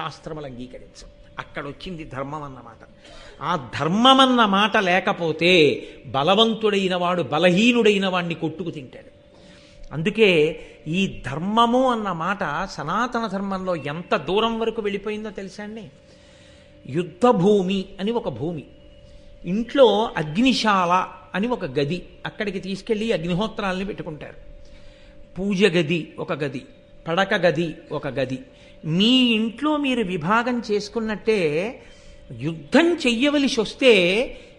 శాస్త్రములు అంగీకరించం. అక్కడ వచ్చింది ధర్మం అన్నమాట ఆ ధర్మం అన్న మాట లేకపోతే బలవంతుడైన వాడు బలహీనుడైన వాడిని కొట్టుకు తింటాడు. అందుకే ఈ ధర్మము అన్న మాట సనాతన ధర్మంలో ఎంత దూరం వరకు వెళ్ళిపోయిందో తెలుసా అండి? యుద్ధ భూమి అని ఒక భూమి. ఇంట్లో అగ్నిశాల అని ఒక గది. అక్కడికి తీసుకెళ్ళి అగ్నిహోత్రాలని పెట్టుకుంటారు. పూజ గది ఒక గది. పడక గది ఒక గది. మీ ఇంట్లో మీరు విభాగం చేసుకున్నట్టే యుద్ధం చెయ్యవలసి వస్తే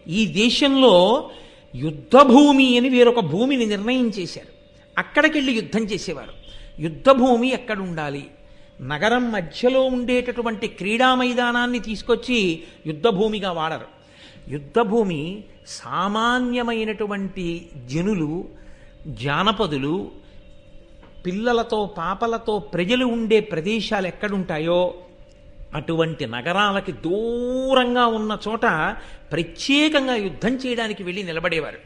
ఈ దేశంలో యుద్ధ భూమి అని వేరొక భూమిని నిర్ణయం చేశారు. అక్కడికెళ్ళి యుద్ధం చేసేవారు. యుద్ధ భూమి ఎక్కడ ఉండాలి నగరం మధ్యలో ఉండేటటువంటి క్రీడా మైదానాన్ని తీసుకొచ్చి యుద్ధ భూమిగా వాడరు. యుద్ధ భూమి సామాన్యమైనటువంటి జనులు జానపదులు పిల్లలతో పాపలతో ప్రజలు ఉండే ప్రదేశాలు ఎక్కడుంటాయో అటువంటి నగరాలకి దూరంగా ఉన్న చోట ప్రత్యేకంగా యుద్ధం చేయడానికి వెళ్ళి నిలబడేవారు.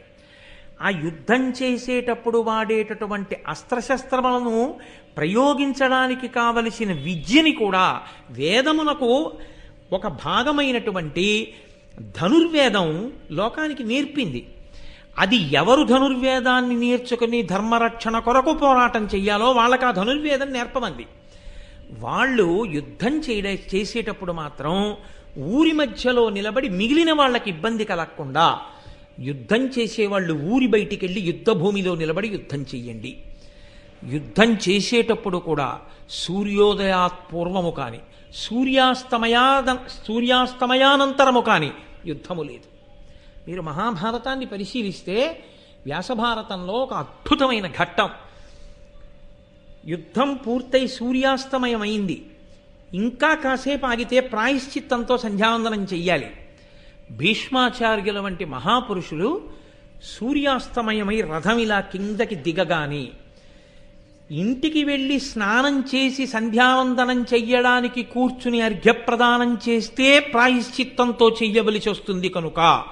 ఆ యుద్ధం చేసేటప్పుడు వాడేటటువంటి అస్త్రశస్త్రములను ప్రయోగించడానికి కావలసిన విద్యని కూడా వేదమునకు ఒక భాగమైనటువంటి ధనుర్వేదం లోకానికి నేర్పింది. అది ఎవరు ధనుర్వేదాన్ని నేర్చుకుని ధర్మరక్షణ కొరకు పోరాటం చెయ్యాలో వాళ్ళకి ఆ ధనుర్వేదం నేర్పమంది. వాళ్ళు యుద్ధం చేయడ చేసేటప్పుడు మాత్రం ఊరి మధ్యలో నిలబడి మిగిలిన వాళ్ళకి ఇబ్బంది కలగకుండా యుద్ధం చేసేవాళ్ళు ఊరి బయటికి వెళ్ళి యుద్ధ భూమిలో నిలబడి యుద్ధం చెయ్యండి. యుద్ధం చేసేటప్పుడు కూడా సూర్యోదయాత్ పూర్వము కాని సూర్యాస్తమయాద సూర్యాస్తమయానంతరము కానీ యుద్ధము లేదు. మీరు మహాభారతాన్ని పరిశీలిస్తే వ్యాసభారతంలో ఒక అద్భుతమైన ఘట్టం. యుద్ధం పూర్తయి సూర్యాస్తమయమైంది. ఇంకా కాసేపు ఆగితే ప్రాయశ్చిత్తంతో సంధ్యావందనం చెయ్యాలి. భీష్మాచార్యుల వంటి మహాపురుషులు సూర్యాస్తమయమై రథం ఇలా కిందకి దిగగాని ఇంటికి వెళ్ళి స్నానం చేసి సంధ్యావందనం చెయ్యడానికి కూర్చుని అర్ఘ్యప్రదానం చేస్తే ప్రాయశ్చిత్తంతో చెయ్యవలసి వస్తుంది కనుక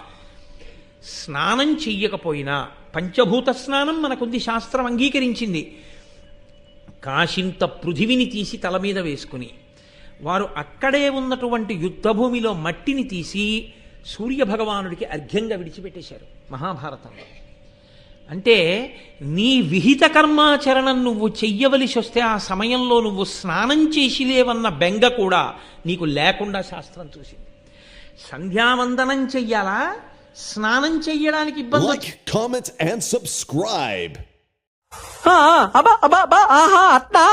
స్నానం చెయ్యకపోయినా పంచభూత స్నానం మనకుంది శాస్త్రం అంగీకరించింది. కాశింత పృథివిని తీసి తల మీద వేసుకుని వారు అక్కడే ఉన్నటువంటి యుద్ధభూమిలో మట్టిని తీసి సూర్యభగవానుడికి అర్ఘ్యంగా విడిచిపెట్టేశారు మహాభారతంలో అంటే నీ విహిత కర్మాచరణం నువ్వు చెయ్యవలసి వస్తే ఆ సమయంలో నువ్వు స్నానం చేసిలేవన్న బెంగ కూడా నీకు లేకుండా శాస్త్రం చూసింది. సంధ్యావందనం చెయ్యాలా? స్నానం చెయ్యడానికి ఇబ్బంది Like, comment, and subscribe. ఆ, అబ్బా అబ్బా అబ్బా ఆహా అట్నా